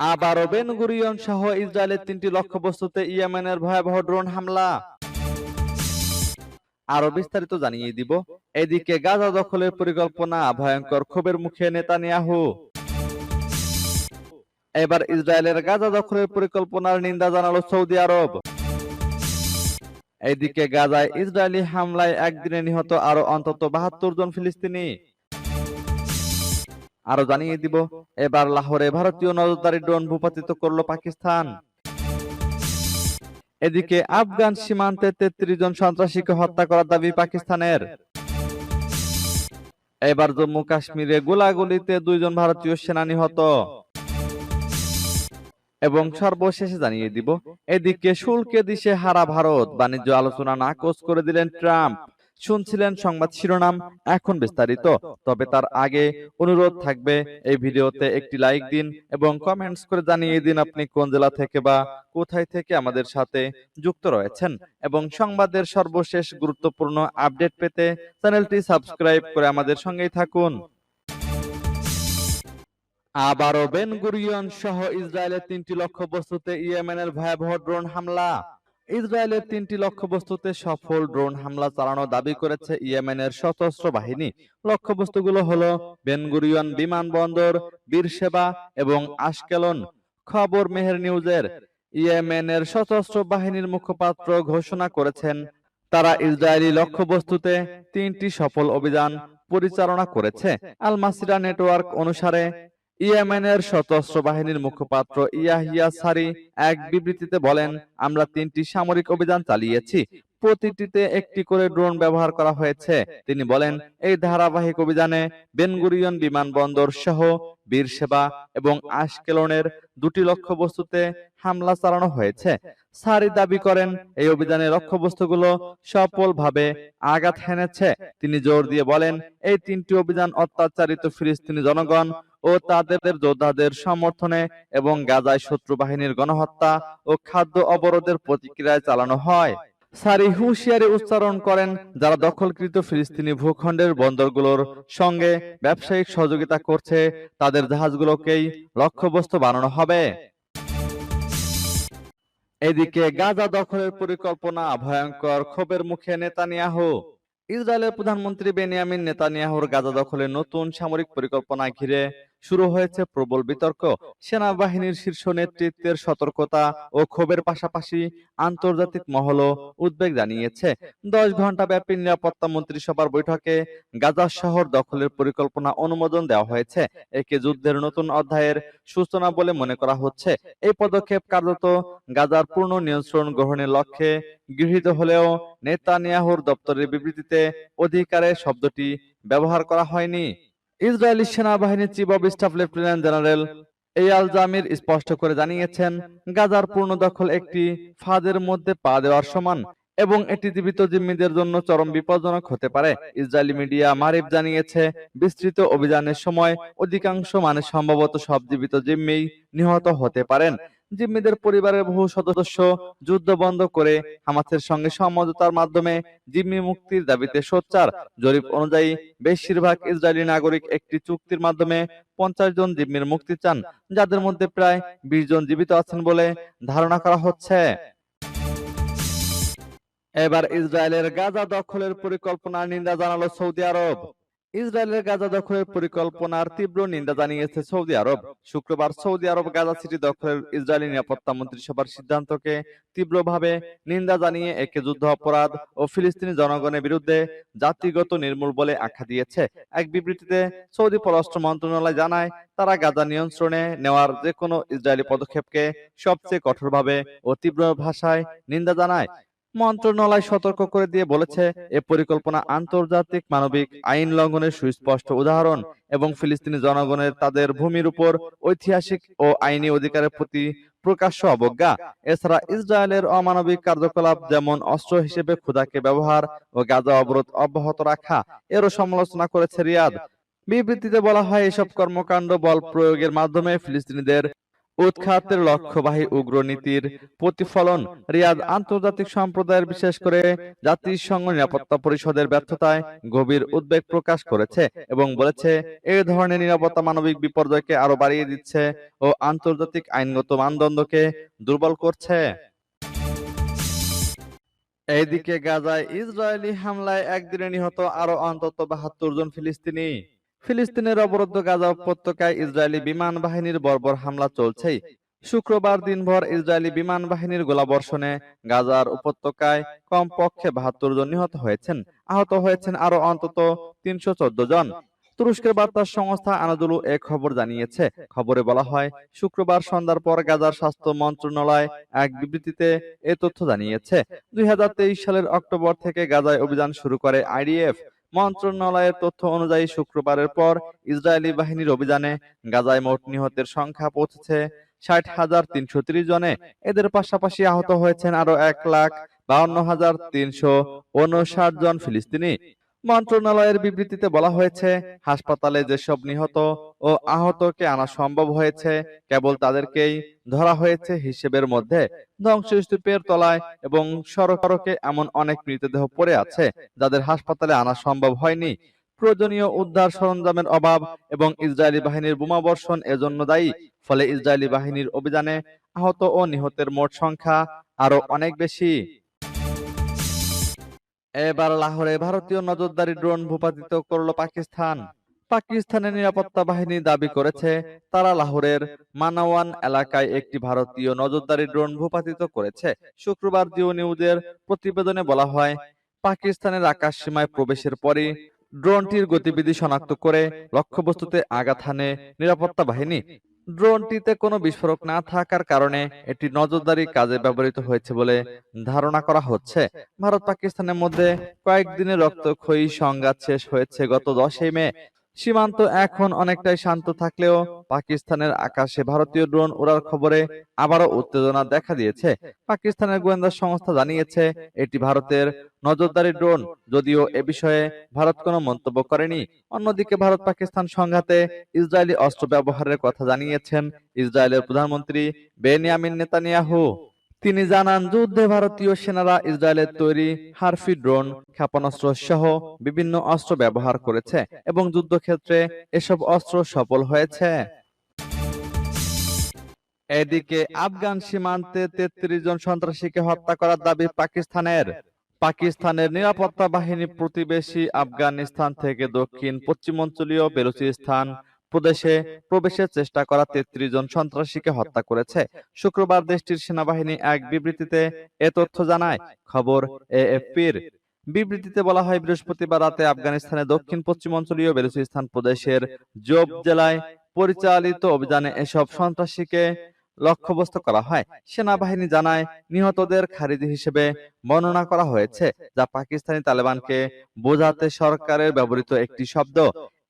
আবারও Ben Gurion সহ ইসরায়েলের তিনটি লক্ষ্যবস্তুতে ইয়েমেনের ভয়াবহ ড্রোন হামলা। আরও বিস্তারিত জানিয়ে দিব। এদিকে গাজা দখলের পরিকল্পনা ভয়ঙ্কর ক্ষোভের মুখে নেতা নেতানিয়াহু। এবার ইসরায়েলের গাজা দখলের পরিকল্পনার নিন্দা জানালো সৌদি আরব। এদিকে গাজায় ইসরায়েলি হামলায় একদিনে নিহত আরও অন্তত বাহাত্তর জন ফিলিস্তিনি। আরও জানিয়ে দিব, এবার লাহোরে ভারতীয় নজরদারি ড্রোন ভূপাতিত করল পাকিস্তান। এদিকে আফগান সীমান্তে তেত্রিশ জন সন্ত্রাসীকে হত্যা করার দাবি পাকিস্তানের। এবার জম্মু কাশ্মীরে গোলাগুলিতে দুইজন ভারতীয় সেনা নিহত। এবং সর্বশেষে জানিয়ে দিব, এদিকে শুল্কে দিশে হারা ভারত, বাণিজ্য আলোচনা নাকচ করে দিলেন ট্রাম্প। শুনছিলেন সংবাদ শিরোনাম এখন বিস্তারিত, তবে তার আগে অনুরোধ থাকবে, এই ভিডিওতে একটি লাইক দিন এবং কমেন্টস করে জানিয়ে দিন আপনি কোন জেলা থেকে বা কোথায় থেকে আমাদের সাথে যুক্ত রয়েছেন। এবং সংবাদের সর্বশেষ গুরুত্বপূর্ণ আপডেট পেতে চ্যানেলটি সাবস্ক্রাইব করে আমাদের সঙ্গেই থাকুন। আবারও বেন গুরিয়ন সহ ইসরায়েলের তিনটি লক্ষ্যবস্তুতে ইয়েমেনের ভয়াবহ ড্রোন হামলা। ইসরায়েলের তিনটি লক্ষ্যবস্তুতে সফল ড্রোন হামলা চালানো দাবি করেছে ইয়েমেনের সশস্ত্র বাহিনী। লক্ষ্যবস্তুগুলো হলো বেনগুরিয়ন বিমানবন্দর, বীরসেবা এবং আশকেলন। খবর মেহের নিউজের, ইয়েমেনের সশস্ত্র বাহিনীর মুখপাত্র ঘোষণা করেছেন, তারা ইসরায়েলি লক্ষ্যবস্তুতে তিনটি সফল অভিযান পরিচালনা করেছে। আল মাসিরা নেটওয়ার্ক অনুসারে ইয়েমেনের সশস্ত্র বাহিনীর মুখপাত্র ইয়াহিয়া সারি এক বিবৃতিতে বলেন, আমরা তিনটি সামরিক অভিযান চালিয়েছি। প্রতিটিতে একটি করে ড্রোন ব্যবহার করা হয়েছে। তিনি বলেন, এই ধারাবাহিক অভিযানে বেনগুরিয়ন বিমানবন্দর সহ বীরসেবা এবং আশকেলনের দুটি লক্ষ্যবস্তুতে হামলা চালানো হয়েছে। সারি দাবি করেন, এই অভিযানের লক্ষ্যবস্তুগুলো সফলভাবে আঘাত হেনেছে। তিনি জোর দিয়ে বলেন, এই তিনটি অভিযান অত্যাচারিত ফিলিস্তিনি জনগণ ও তাদের যোদ্ধাদের সমর্থনে এবং গাজায় শত্রু বাহিনীর গণহত্যা ও খাদ্য অবরোধের প্রতিক্রিয়ায় চালানো হয়। সারি হুঁশিয়ারি উচ্চারণ করেন, যারা দখলকৃত ফিলিস্তিনি ভূখণ্ডের বন্দরগুলোর সঙ্গে ব্যবসায়িক সহযোগিতা করছে, তাদের জাহাজগুলোকেই লক্ষ্যবস্তু বানানো হবে। এদিকে গাজা দখলের পরিকল্পনা ভয়ঙ্কর। ক্ষোভের মুখে নেতানিয়াহু। ইসরায়েলের প্রধানমন্ত্রী বেনিয়ামিন নেতানিয়াহুর গাজা দখলের নতুন সামরিক পরিকল্পনা ঘিরে শুরু হয়েছে প্রবল বিতর্ক। সেনাবাহিনীর শীর্ষ নেতৃত্বের সতর্কতা ও ক্ষোভের পাশাপাশি আন্তর্জাতিক মহলও উদ্বেগ জানিয়েছে। দশ ঘণ্টা ব্যাপী নিরাপত্তা মন্ত্রিসভার বৈঠকে গাজা শহর দখলের পরিকল্পনা অনুমোদন দেওয়া হয়েছে। একে যুদ্ধের নতুন অধ্যায়ের সূচনা বলে মনে করা হচ্ছে। এই পদক্ষেপ কার্যত গাজার পূর্ণ নিয়ন্ত্রণ গ্রহণের লক্ষ্যে গৃহীত হলেও নেতানিয়াহুর দপ্তরের বিবৃতিতে অধিকারের শব্দটি ব্যবহার করা হয়নি। ইসরায়েলি সেনাবাহিনীর chief of staff lieutenant general Eyal Zamir স্পষ্ট করে জানিয়েছেন, গাজার পূর্ণ দখল একটি ফাঁদের মধ্যে পা দেওয়ার সমান এবং এটি জীবিত জিম্মিদের জন্য চরম বিপজ্জনক হতে পারে। ইসরায়েলি মিডিয়া মারিফ জানিয়েছে, বিস্তৃত অভিযানের সময় অধিকাংশ মানে সম্ভবত সব জীবিত জিম্মি নিহত হতে পারেন। জিম্মিদের পরিবারের বহু সদস্য যুদ্ধ বন্ধ করে হামাসের সঙ্গে সমঝোতার মাধ্যমে জিম্মি মুক্তির দাবিতে সোচ্চার। জরিপ অনুযায়ী, বেশিরভাগ ইসরায়েলি নাগরিক একটি চুক্তির মাধ্যমে পঞ্চাশ জন জিম্মির মুক্তি চান, যাদের মধ্যে প্রায় বিশ জন জীবিত আছেন বলে ধারণা করা হচ্ছে। এবার ইসরায়েলের গাজা দখলের পরিকল্পনার নিন্দা জানালো সৌদি আরব। ইসরায়েলের গাজা দখলের পরিকল্পনার তীব্র নিন্দা জানিয়েছে সৌদি আরব। শুক্রবার সৌদি আরব গাজা সিটি দখলের ইসরায়েলি নিরাপত্তা মন্ত্রিসভার সিদ্ধান্তকে তীব্রভাবে নিন্দা জানিয়ে একে যুদ্ধ অপরাধ ও ফিলিস্তিনি জনগণের বিরুদ্ধে জাতিগত নির্মূল বলে আখ্যা দিয়েছে। এক বিবৃতিতে সৌদি পররাষ্ট্র মন্ত্রণালয় জানায়, তারা গাজা নিয়ন্ত্রণে নেওয়ার যে কোনো ইসরায়েলি পদক্ষেপকে সবচেয়ে কঠোরভাবে ও তীব্র ভাষায় নিন্দা জানায়। মন্ত্রণালয় সতর্ক করে দিয়ে বলেছে, এ পরিকল্পনা আন্তর্জাতিক মানবিক আইন লঙ্ঘনের সুস্পষ্ট উদাহরণ এবং ফিলিস্তিনি জনগণের তাদের ভূমির উপর ঐতিহাসিক ও আইনি অধিকারের প্রতি প্রকাশ্য অবজ্ঞা। এছাড়া ইসরায়েলের অমানবিক কার্যকলাপ যেমন অস্ত্র হিসেবে ক্ষুদাকে ব্যবহার ও গাজা অবরোধ অব্যাহত রাখা, এরও সমালোচনা করেছে রিয়াদ। বিবৃতিতে বলা হয়, এসব কর্মকাণ্ড বল প্রয়োগের মাধ্যমে ফিলিস্তিনিদের উৎখাতের লক্ষ্যবাহী উগ্রনীতির প্রতিফলন রিয়াদ আন্তর্জাতিক সম্প্রদায়ের বিশেষ করে জাতিসংঘ নিরাপত্তা পরিষদের ব্যর্থতায় গভীর উদ্বেগ প্রকাশ করেছে এবং বলেছে এই ধরনের নিরাপত্তা মানবিক বিপর্যয়কে আরও বাড়িয়ে দিচ্ছে ও আন্তর্জাতিক আইনগত মানদণ্ডকে দুর্বল করছে। এইদিকে গাজায় ইসরায়েলি হামলায় একদিনে নিহত আরও অন্তত বাহাত্তর জন ফিলিস্তিনি। ফিলিস্তিনের অবরুদ্ধ গাজা উপত্যকায় ইসরায়েলি বিমান বাহিনীর বর্বর হামলা চলছেই। শুক্রবার দিনভর ইসরায়েলি বিমান বাহিনীর গোলাবর্ষণে গাজার উপত্যকায় কমপক্ষে বাহাত্তর জন নিহত হয়েছেন। আহত হয়েছেন আরও অন্তত তিনশো চোদ্দ জন। তুরস্কের বার্তা সংস্থা আনাদুলু এ খবর জানিয়েছে। খবরে বলা হয়, শুক্রবার সন্ধ্যার পর গাজার স্বাস্থ্য মন্ত্রণালয় এক বিবৃতিতে এ তথ্য জানিয়েছে। দুই হাজার তেইশ সালের অক্টোবর থেকে গাজায় অভিযান শুরু করে আইডিএফ। মন্ত্রণালয়ের তথ্য অনুযায়ী শুক্রবারের পর ইসরায়েলি বাহিনীর অভিযানে গাজায় মোট নিহতের সংখ্যা পৌঁছেছে ষাট হাজার তিনশো ত্রিশ জনে। এদের পাশাপাশি আহত হয়েছেন আরও এক লাখ বাউন্ন হাজার তিনশো উনষাট জন ফিলিস্তিনি। মন্ত্রণালয়ের বিবৃতিতে বলা হয়েছে, হাসপাতালে যেসব নিহত ও আহতকে আনা সম্ভব হয়েছে, কেবল তাদেরকেই ধরা হয়েছে হিসেবের মধ্যে। ধ্বংসস্তূপের তলায় এবং সড়কে এমন অনেক মৃতদেহ পড়ে আছে, যাদের হাসপাতালে আনা সম্ভব হয়নি। প্রয়োজনীয় উদ্ধার সরঞ্জামের অভাব এবং ইসরায়েলি বাহিনীর বোমাবর্ষণ এজন্য দায়ী। ফলে ইসরায়েলি বাহিনীর অভিযানে আহত ও নিহতের মোট সংখ্যা আরও অনেক বেশি। এবার লাহোরে ভারতীয় নজরদারি ড্রোন ভূপাতিত করল পাকিস্তান। পাকিস্তানের নিরাপত্তা বাহিনী দাবি করেছে, তারা লাহোরের মানাওয়ান এলাকায় একটি ভারতীয় নজরদারি ড্রোন ভূপাতিত করেছে। শুক্রবার জিও নিউজের প্রতিবেদনে বলা হয়, পাকিস্তানের আকাশ সীমায় প্রবেশের পরই ড্রোনটির গতিবিধি শনাক্ত করে লক্ষ্যবস্তুতে আঘাত হানে নিরাপত্তা বাহিনী ড্রোনটিতে কোনো বিস্ফোরক না থাকার কারণে এটি নজরদারি কাজে ব্যবহৃত হয়েছে বলে ধারণা করা হচ্ছে। ভারত পাকিস্তানের মধ্যে কয়েকদিনের রক্তক্ষয়ী সংঘাত শেষ হয়েছে গত দশই মে। সীমান্ত এখন অনেকটাই শান্ত থাকলেও পাকিস্তানের আকাশে ভারতীয় ড্রোন উড়ার খবরে আবারও উত্তেজনা দেখা দিয়েছে। পাকিস্তানের গোয়েন্দা সংস্থা জানিয়েছে, এটি ভারতের নজরদারি ড্রোন। যদিও এ বিষয়ে ভারত কোনো মন্তব্য করেনি, অন্যদিকে ভারত পাকিস্তান সংঘাতে ইসরায়েলি অস্ত্র ব্যবহারের কথা জানিয়েছেন ইসরায়েলের প্রধানমন্ত্রী বেনিয়ামিন নেতানিয়াহু। তিনি জানান, যুদ্ধে ভারতীয় সেনারা ইসরায়েলের তৈরি হারফি ড্রোন, ক্ষেপণাস্ত্র সহ বিভিন্ন অস্ত্র ব্যবহার করেছে এবং যুদ্ধক্ষেত্রে এসব অস্ত্র সফল হয়েছে। এদিকে আফগান সীমান্তে তেত্রিশ জন সন্ত্রাসীকে হত্যা করার দাবি পাকিস্তানের। পাকিস্তানের নিরাপত্তা বাহিনী প্রতিবেশী আফগানিস্তান থেকে দক্ষিণ পশ্চিমাঞ্চলীয় বেলুচিস্তান প্রদেশে প্রবেশের চেষ্টা করা তেত্রিশ জন সন্ত্রাসীকে হত্যা করেছে। শুক্রবার দেশটির সেনাবাহিনী এক বিবৃতিতে এ তথ্য জানায়। খবর এএফপির। বিবৃতিতে বলা হয় বৃহস্পতিবার রাতে আফগানিস্তানের দক্ষিণ পশ্চিমাঞ্চলীয় বেলুচিস্তান প্রদেশের জোব জেলায় পরিচালিত অভিযানে এসব সন্ত্রাসীকে লক্ষ্যবস্তু করা হয়। সেনাবাহিনী জানায় নিহতদের খারিজি হিসেবে বর্ণনা করা হয়েছে যা পাকিস্তানি তালেবানকে বোঝাতে সরকারের ব্যবহৃত একটি শব্দ।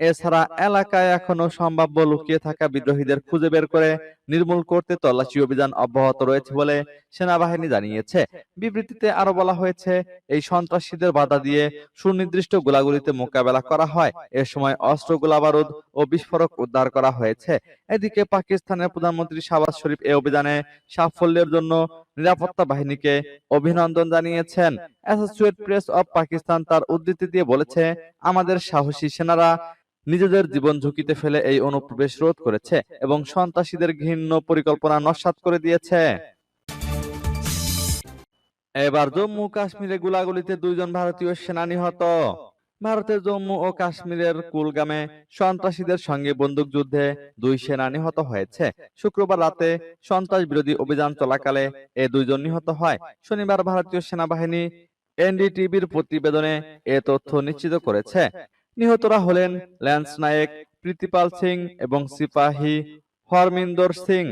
এছাড়া এলাকায় এখনও সম্ভাব্য লুকিয়ে থাকা বিদ্রোহীদের খুঁজে বের করে নির্মূল করতে তল্লাশি অভিযান অব্যাহত রয়েছে বলে সেনাবাহিনী জানিয়েছে। বিবৃতিতে আরও বলা হয়েছে এই সন্ত্রাসীদের বাধা দিয়ে সুনির্দিষ্ট গোলাগুলিতে মোকাবেলা করা হয়। এ সময় অস্ত্র গোলাবারুদ ও বিস্ফোরক উদ্ধার করা হয়েছে। এদিকে পাকিস্তানের প্রধানমন্ত্রী শাহবাজ শরীফ এই অভিযানে সাফল্যের জন্য নিরাপত্তা বাহিনীকে অভিনন্দন জানিয়েছেন। অ্যাসোসিয়েট প্রেস অব পাকিস্তান তার উদ্ধৃতি দিয়ে বলেছে আমাদের সাহসী সেনারা নিজেদের জীবন ঝুঁকিতে ফেলে এই অনুপ্রবেশ রোধ করেছে এবং সন্ত্রাসীদের ঘৃণ্য পরিকল্পনা নস্যাৎ করে দিয়েছে। এবার জম্মু কাশ্মীরে গুলাগুলিতে দুইজন ভারতীয় সেনা নিহত। ভারতের জম্মু ও কাশ্মীরের কুলগামে সন্ত্রাসীদের সঙ্গে বন্দুকযুদ্ধে দুই সেনা নিহত হয়েছে। শুক্রবার রাতে সন্ত্রাস বিরোধী অভিযান চলাকালে এ দুইজন নিহত হয়। শনিবার ভারতীয় সেনাবাহিনী এনডিটিভির প্রতিবেদনে এ তথ্য নিশ্চিত করেছে। নিহতরা হলেন ল্যান্স নায়েক, প্রীতিপাল সিং এবং সিপাহী হরমিন্দর সিং।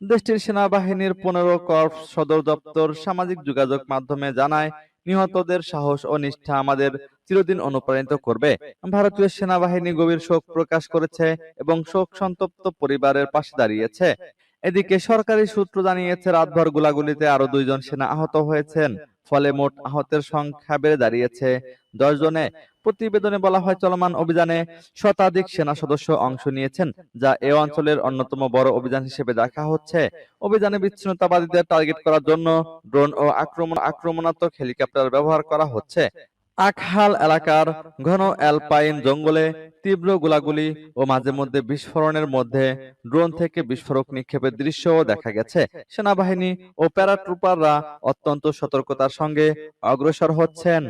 দেশটির সেনাবাহিনীর পনেরো কর্পস সদর দপ্তর সামাজিক যোগাযোগ মাধ্যমে জানায়, নিহতদের সাহস ও নিষ্ঠা আমাদের চিরদিন অনুপ্রাণিত করবে। ভারতীয় সেনাবাহিনী গভীর শোক প্রকাশ করেছে এবং শোক সন্তপ্ত পরিবারের পাশে দাঁড়িয়েছে। এদিকে সরকারি সূত্র জানিয়েছে, রাতভর গোলাগুলিতে আরও দুইজন সেনা আহত হয়েছেন, ফলে মোট আহতের সংখ্যা বেড়ে দাঁড়িয়েছে। দশ জনে প্রতিবেদনে বলা হয়, চলমান অভিযানে শতাধিক সেনা সদস্য অংশ নিয়েছেন, যা এ অঞ্চলের অন্যতম বড় অভিযান হিসেবে দেখা হচ্ছে। অভিযানে বিচ্ছিন্নতাবাদীদের টার্গেট করার জন্য ড্রোন ও আক্রমণ, আক্রমণাত্মক হেলিকপ্টার ব্যবহার করা হচ্ছে। আখহাল এলাকার ঘন অ্যালপাইন জঙ্গলে তীব্র গোলাগুলি ও মাঝে মধ্যে বিস্ফোরণের মধ্যে ড্রোন থেকে বিস্ফোরক নিক্ষেপের দৃশ্যও দেখা গেছে। সেনাবাহিনী ও প্যারাট্রুপাররা অত্যন্ত সতর্কতার সঙ্গে অগ্রসর হচ্ছেন।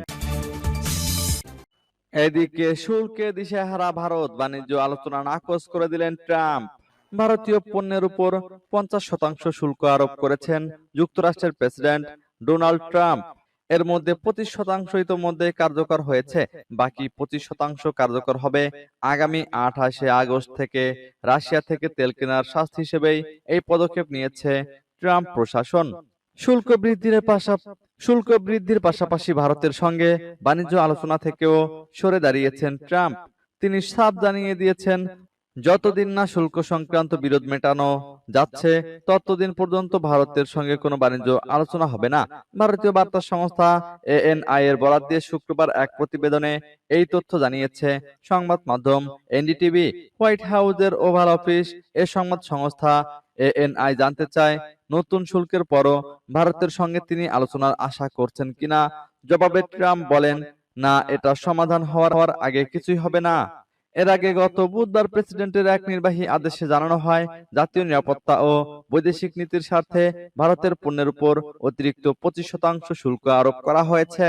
এদিকে শুল্কে দিশেহারা ভারত বাণিজ্য আলোচনা নাকচ করে দিলেন ট্রাম্প। ভারতীয় পণ্যের উপর পঞ্চাশ শতাংশ শুল্ক আরোপ করেছেন যুক্তরাষ্ট্রের প্রেসিডেন্ট ডোনাল্ড ট্রাম্প। এর মধ্যে পঁচিশ শতাংশ ইতোমধ্যে কার্যকর হয়েছে। বাকি পঁচিশ শতাংশ কার্যকর হবে আগামী আঠাশে আগস্ট থেকে। রাশিয়া থেকে তেল কেনার শাস্তি হিসেবেই এই পদক্ষেপ নিয়েছে ট্রাম্প প্রশাসন। শুল্ক বৃদ্ধির পাশাপাশি শুল্ক বৃদ্ধির পাশাপাশি ভারতের সঙ্গে বাণিজ্য আলোচনা থেকেও সরে দাঁড়িয়েছেন ট্রাম্প। তিনি সাফ জানিয়ে দিয়েছেন যতদিন না শুল্ক সংক্রান্ত বিরোধ মেটানো যাচ্ছে, ততদিন পর্যন্ত ভারতের সঙ্গে কোনো বাণিজ্য আলোচনা হবে না। ভারতীয় বার্তা সংস্থা এএনআই এর বরাদ দিয়ে শুক্রবার এক প্রতিবেদনে এই তথ্য জানিয়েছে। সংবাদ মাধ্যম এনডিটিভি, হোয়াইট হাউসের ওভাল অফিস, এ সংবাদ সংস্থা এএনআই জানতে চায়, নতুন শুল্কের পরও ভারতের সঙ্গে তিনি আলোচনার আশা করছেন কিনা? জবাবে ট্রাম্প বলেন, না, এটা সমাধান হওয়ার হওয়ার আগে কিছুই হবে না। এর আগে গত বুধবার প্রেসিডেন্টের এক নির্বাহী আদেশে জানানো হয়, জাতীয় নিরাপত্তা ও বৈদেশিক নীতির স্বার্থে ভারতের পণ্যের উপর অতিরিক্ত পঁচিশ শতাংশ শুল্ক আরোপ করা হয়েছে।